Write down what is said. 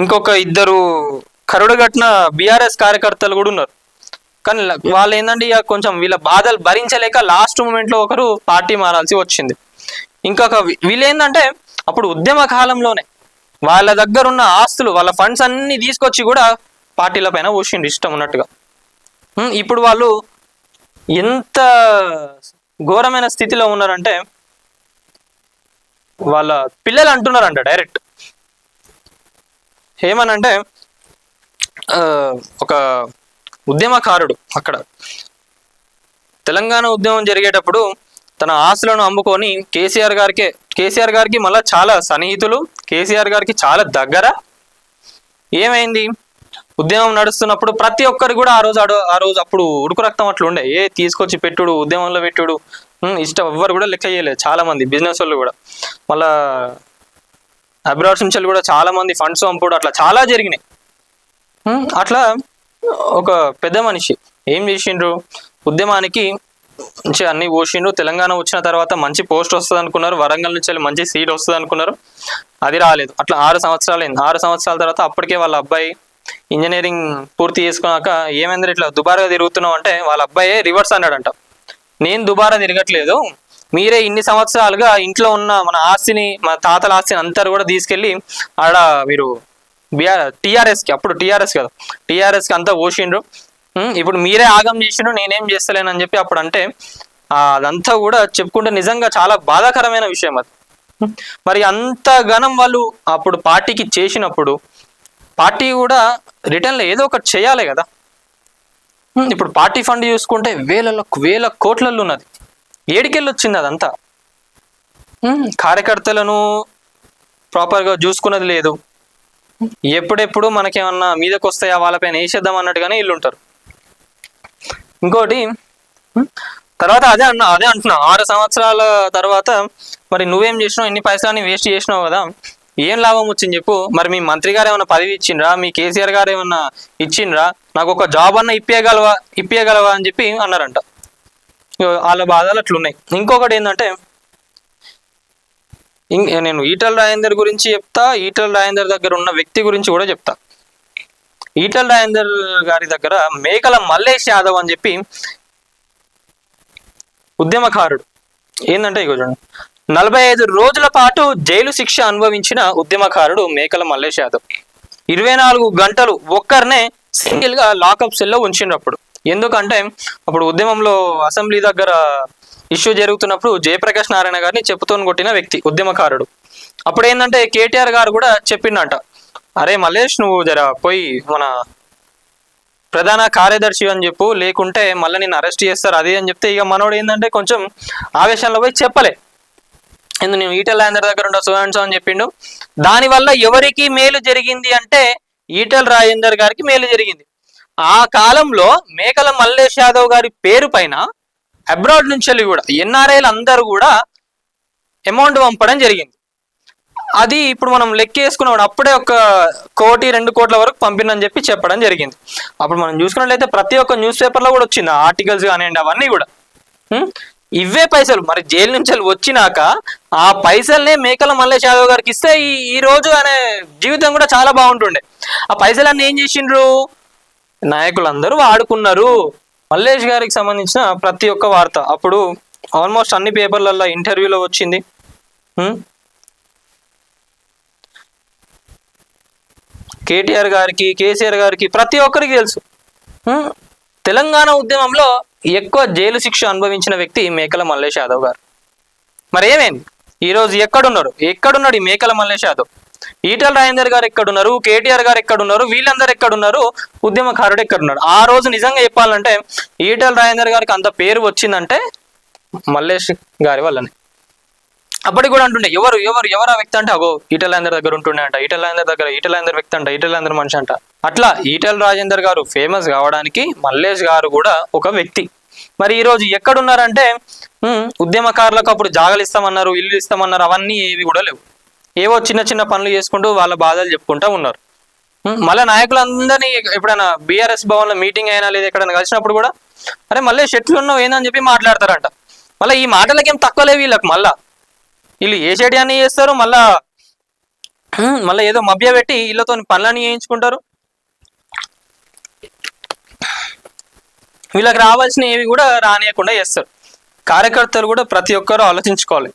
ఇంకొక ఇద్దరు కరుడు కట్టిన బీఆర్ఎస్ కార్యకర్తలు కూడా ఉన్నారు. కానీ వాళ్ళు ఏంటంటే ఇక కొంచెం వీళ్ళ బాధలు భరించలేక లాస్ట్ మూమెంట్లో ఒకరు పార్టీ మారాల్సి వచ్చింది. ఇంకొక వీళ్ళు ఏంటంటే అప్పుడు ఉద్యమ కాలంలోనే వాళ్ళ దగ్గర ఉన్న ఆస్తులు వాళ్ళ ఫండ్స్ అన్ని తీసుకొచ్చి కూడా పార్టీల పైన పోసిండు ఇష్టం ఉన్నట్టుగా. ఇప్పుడు వాళ్ళు ఎంత ఘోరమైన స్థితిలో ఉన్నారంటే వాళ్ళ పిల్లలు అంటున్నారంట డైరెక్ట్ ఏమనంటే ఆ, ఒక ఉద్యమకారుడు అక్కడ. తెలంగాణ ఉద్యమం జరిగేటప్పుడు తన ఆస్తులను అమ్ముకొని కేసీఆర్ గారికే కేసీఆర్ గారికి మళ్ళీ చాలా సన్నిహితులు కేసీఆర్ గారికి చాలా దగ్గర. ఏమైంది? ఉద్యమం నడుస్తున్నప్పుడు ప్రతి ఒక్కరు కూడా ఆ రోజు ఆడు- ఆ రోజు అప్పుడు ఉడుకు రక్తం అట్లా ఉండే. ఏ తీసుకొచ్చి పెట్టుడు ఉద్యమంలో పెట్టుడు. ఇష్టం ఎవ్వరు కూడా లెక్క చేయలేదు. చాలా మంది బిజినెస్ వాళ్ళు కూడా. మళ్ళా అబ్రాడ్స్ నుంచి కూడా చాలా మంది ఫండ్స్ పంపుడు అట్లా చాలా జరిగినాయి. అట్లా ఒక పెద్ద మనిషి ఏం చేసిండ్రు? ఉద్యమానికి మంచి అన్ని పోసిండ్రు. తెలంగాణ వచ్చిన తర్వాత మంచి పోస్ట్ వస్తుంది అనుకున్నారు వరంగల్ నుంచి మంచి సీట్ వస్తుంది అనుకున్నారు అది రాలేదు. అట్లా ఆరు సంవత్సరాలు అయింది ఆరు సంవత్సరాల తర్వాత అప్పటికే వాళ్ళ అబ్బాయి ఇంజనీరింగ్ పూర్తి చేసుకున్నాక ఏమైంది ఇట్లా దుబారా తిరుగుతున్నావు అంటే వాళ్ళ అబ్బాయే రివర్స్ అన్నాడంట. నేను దుబారా తిరగట్లేదు. మీరే ఇన్ని సంవత్సరాలుగా ఇంట్లో ఉన్న మన ఆస్తిని మన తాతల ఆస్తిని అంతా కూడా తీసుకెళ్ళి ఆడ మీరు బిఆర్ టీఆర్ఎస్కి అప్పుడు టీఆర్ఎస్ కదా టీఆర్ఎస్కి అంతా పోషిండ్రు. ఇప్పుడు మీరే ఆగం చేసిండ్రు నేనేం చేస్తలేనని చెప్పి అప్పుడు అంటే అదంతా కూడా చెప్పుకుంటే నిజంగా చాలా బాధాకరమైన విషయం అది. మరి అంత ఘనం వాళ్ళు అప్పుడు పార్టీకి చేసినప్పుడు పార్టీ కూడా రిటర్న్లో ఏదో ఒకటి చేయాలి కదా. ఇప్పుడు పార్టీ ఫండ్ చూసుకుంటే వేలలో వేల కోట్లలో ఉన్నది. ఏడికెళ్ళొచ్చింది అదంతా కార్యకర్తలను ప్రాపర్గా చూసుకున్నది లేదు. ఎప్పుడెప్పుడు మనకేమన్నా మీదకి వస్తాయా వాళ్ళపైన వేసేద్దాం అన్నట్టుగానే వీళ్ళు ఉంటారు ఇంకోటి తర్వాత అదే అన్న అదే అంటున్నా ఆరు సంవత్సరాల తర్వాత మరి నువ్వేం చేసినావు ఇన్ని పైసలని వేస్ట్ చేసినావు కదా ఏం లాభం వచ్చింది చెప్పు. మరి మీ మంత్రి గారు ఏమైనా పదవి ఇచ్చిండ్రా మీ కేసీఆర్ గారు ఏమన్నా ఇచ్చిండ్రా నాకు ఒక జాబ్ అన్న ఇప్పియగలవా ఇప్పియగలవా అని చెప్పి అన్నారంట. వాళ్ళ బాధలు అట్లున్నాయి. ఇంకొకటి ఏంటంటే నేను ఈటల రాజేందర్ గురించి చెప్తా ఈటల రాజేందర్ దగ్గర ఉన్న వ్యక్తి గురించి కూడా చెప్తా. ఈటల రాజేందర్ గారి దగ్గర మేకల మల్లేష్ యాదవ్ అని చెప్పి ఉద్యమకారుడు. ఏంటంటే ఇగో చూడండి నలభై ఐదు రోజుల పాటు జైలు శిక్ష అనుభవించిన ఉద్యమకారుడు మేకల మల్లేష్ యాదవ్. ఇరవై నాలుగు గంటలు ఒక్కరినే సింగిల్గా లాకప్ సెల్లో ఉంచినప్పుడు. ఎందుకంటే అప్పుడు ఉద్యమంలో అసెంబ్లీ దగ్గర ఇష్యూ జరుగుతున్నప్పుడు జయప్రకాష్ నారాయణ గారిని చెప్పుతోని కొట్టిన వ్యక్తి ఉద్యమకారుడు. అప్పుడు ఏంటంటే కేటీఆర్ గారు కూడా చెప్పిండంట అరే మల్లేష్ నువ్వు జర పోయి మన ప్రధాన కార్యదర్శి అని చెప్పు లేకుంటే మళ్ళీ నేను అరెస్ట్ చేస్తారు అది అని చెప్తే ఇక మనోడు ఏంటంటే కొంచెం ఆవేశంలో పోయి చెప్పలే. ఎందుకు నేను ఈటల రాజేందర్ దగ్గర ఉంటా సో అండ్ సో అని చెప్పిండు? దానివల్ల ఎవరికి మేలు జరిగింది అంటే ఈటల రాజేందర్ గారికి మేలు జరిగింది. ఆ కాలంలో మేకల మల్లేష్ యాదవ్ గారి పేరు పైన అబ్రాడ్ నుంచి వెళ్ళి కూడా ఎన్ఆర్ఐలు అందరూ కూడా అమౌంట్ పంపడం జరిగింది. అది ఇప్పుడు మనం లెక్కేసుకున్నప్పుడు అప్పుడే ఒక కోటి రెండు కోట్ల వరకు పంపినని చెప్పి చెప్పడం జరిగింది. అప్పుడు మనం చూసుకున్నట్లయితే ప్రతి ఒక్క న్యూస్ పేపర్లో కూడా వచ్చింది. ఆర్టికల్స్ కానివ్వండి అవన్నీ కూడా. ఇవే పైసలు. మరి జైలు నుంచి వచ్చినాక ఆ పైసల్నే మేకల మల్లేష్ యాదవ్ గారికి ఇస్తే ఈ ఈ రోజు అనే జీవితం కూడా చాలా బాగుంటుండే. ఆ పైసలన్నీ ఏం చేసిండ్రు? నాయకులందరూ వాడుకున్నారు. మల్లేష్ గారికి సంబంధించిన ప్రతి ఒక్క వార్త. అప్పుడు ఆల్మోస్ట్ అన్ని పేపర్లలో ఇంటర్వ్యూలో వచ్చింది. కేటీఆర్ గారికి కేసీఆర్ గారికి ప్రతి ఒక్కరికి తెలుసు. తెలంగాణ ఉద్యమంలో ఎక్కువ జైలు శిక్ష అనుభవించిన వ్యక్తి మేకల మల్లేష్ యాదవ్ గారు. మరి ఏమేమి ఈరోజు ఎక్కడున్నారు? ఎక్కడున్నాడు ఈ మేకల మల్లేష్ యాదవ్? ఈటల రాజేందర్ గారు ఎక్కడున్నారు కేటీఆర్ గారు ఎక్కడున్నారు వీళ్ళందరూ ఎక్కడున్నారు ఉద్యమకారుడు ఎక్కడున్నారు ఆ రోజు నిజంగా చెప్పాలంటే ఈటల రాజేందర్ గారికి అంత పేరు వచ్చిందంటే మల్లేష్ గారి వల్లనే. అప్పటికి కూడా అంటుండే ఎవరు ఎవరు ఎవరు ఆ వ్యక్తి అంటే? అగో ఈటల రాజేందర్ దగ్గర ఉంటుండే అంట ఈటల రాజేందర్ దగ్గర ఈటల రాజేందర్ వ్యక్తి అంట ఈటల రాజేందర్ మనిషి అంట. అట్లా ఈటల రాజేందర్ గారు ఫేమస్ కావడానికి మల్లేష్ గారు కూడా ఒక వ్యక్తి. మరి ఈ రోజు ఎక్కడున్నారంటే ఉద్యమకారులకు అప్పుడు జాగలు ఇస్తామన్నారు ఇల్లు ఇస్తామన్నారు అవన్నీ ఏవి కూడా లేవు. ఏవో చిన్న చిన్న పనులు చేసుకుంటూ వాళ్ళ బాధలు చెప్పుకుంటూ ఉన్నారు. మళ్ళీ నాయకులందరినీ ఎప్పుడైనా బీఆర్ఎస్ భవన్లో మీటింగ్ అయినా లేదా ఎక్కడైనా కలిసినప్పుడు కూడా అరే మళ్ళీ షెట్లు ఉన్నావు ఏందని చెప్పి మాట్లాడతారంట. మళ్ళీ ఈ మాటలకి తక్కువ లేవు వీళ్ళకి మళ్ళా. వీళ్ళు ఏ షెడ్ అని చేస్తారు మళ్ళా మళ్ళీ ఏదో మభ్య పెట్టి వీళ్ళతో పనులని చేయించుకుంటారు. వీళ్ళకి రావాల్సిన ఏవి కూడా రానియకుండా చేస్తారు. కార్యకర్తలు కూడా ప్రతి ఒక్కరూ ఆలోచించుకోవాలి.